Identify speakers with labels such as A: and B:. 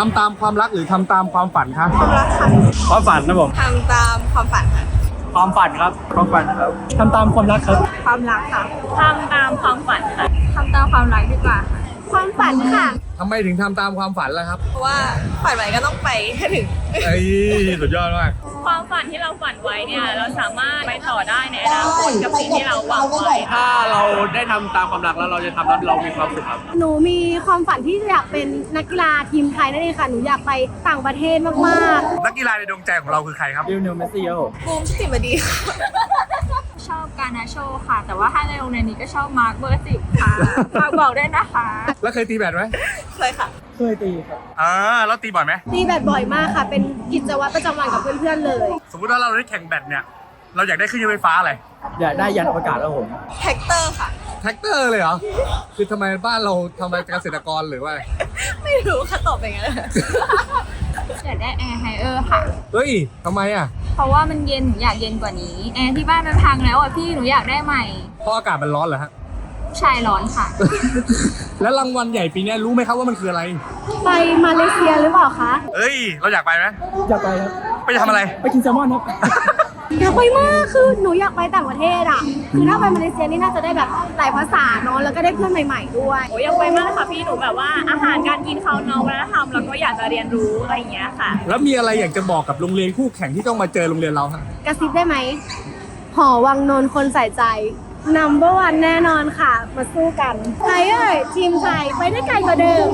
A: ทำตามความรักหรือทำตามความฝันคะ
B: ความรักค่ะ
A: ความฝันนะผม
B: ทำตามความฝันค่ะ
A: ความฝันครับความฝันครับทำตามความรักครับ
B: ความรักค่ะ
C: ทำตามความฝันค่ะ
B: ทำตามความรักดีกว่าค่ะ
C: ความฝันค่ะ
A: ทำไมถึงทำตามความฝันล่ะครับ
B: เพราะว่าฝันไว้ก็ต้องไปให้ถึง
A: เอ้ยสุดยอดมาก
C: ความฝันที่เราฝันไว้เนี่ยเราสามารถไปต่อได้ในอนาคตกับสิ่งที่เราหวังไว้
D: ถ้าเราได้ทำตามความรักแล้วเราจะทำแล้วเรามีความสุขครับ
E: หนูมีความฝันที่อยากเป็นนักกีฬาทีมไทยนั่นเองค่ะ หนูอยากไปต่างประเทศมาก
A: นักกีฬาในดวงใจของเราคือใครครับ
D: เรียวเนลเมสซี่ครับผม
B: บูมชุติมาดีค่ะ
C: ชอบการ นาโชค่ะ แต่ว่าถ้าในโรงเรียนนี้ก็ชอบมาร์คเบอร์สิบค่ะฝากบอกด้วยนะคะ
A: แล้วเคยตีแบดไหม
B: เคยค่ะ
D: เคยตีครับ
A: อ่าแล้วตีบ่อยไหม
E: ๆตีแบดบ่อยมากค่ะ เป็นกิจวัตรประจำวันกับเพื่อนๆเลย
A: สมมติว่าเราได้แข่งแบดเนี่ย เราอยากได้เครื่องยนต์ไฟฟ้าอะไร
D: อยากได้ยันอวกาศครับผม
B: แท็กเตอร์ค่ะ
A: แท็กเตอร์เลยเหรอ คือทำไมบ้านเราทำไมเกษตรกรหรือว่า
B: ไม่รู้ค่ะตอบเป็นไงน
C: อยากได้แอร์ไฮเออร์ค่ะ
A: เฮ้ยทำไมอะ
C: เพ ราะว่ามันเย็นหนูอยากเย็นกว่านี้แอร์ที่บ้านมันพังแล้วอะพี่หนูอยากได้ใหม่
A: เพราะอากาศมันร้อนเหรอฮะ
C: ชายร้อนค่ะ
A: แล้วรางวัลใหญ่ปีเนี้ยรู้ไหมครับว่ามันคืออะไร
E: ไปมาเลเซียหรือเปล่าคะ
A: เอ้ย เราอยากไปไหม
D: อยากไปครับ
A: ไปทำอะไร
D: ไปกินแซลมอนครับ
E: อยากไปมากคือหนูอยากไปต่างประเทศอะ คือถ้าไปมาเลเซียนี่น่าจะได้แบบหลายภาษาเนาะแล้วก็ได้เพื่อนใหม่ ๆ ด้วย
C: โอ้ยอยากไปมากเลยค่ะพี่หนูแบบว่าอาหารการกินเขาเนาะวัฒนธรรมแล้วก็อยากจะเรียนรู้อะไรอย่างเงี้ยค่ะ
A: แล้วมีอะไรอยากจะบอกกับโรงเรียนคู่แข่งที่ต้องมาเจอโรงเรียนเราฮะ
E: กระซิบได้ไหมหอวังนนท์คนใส่ใจ number one แน่นอนค่ะ มาสู้กันไทยเอ้ยทีมไทยไปได้ไกลกว่าเดิม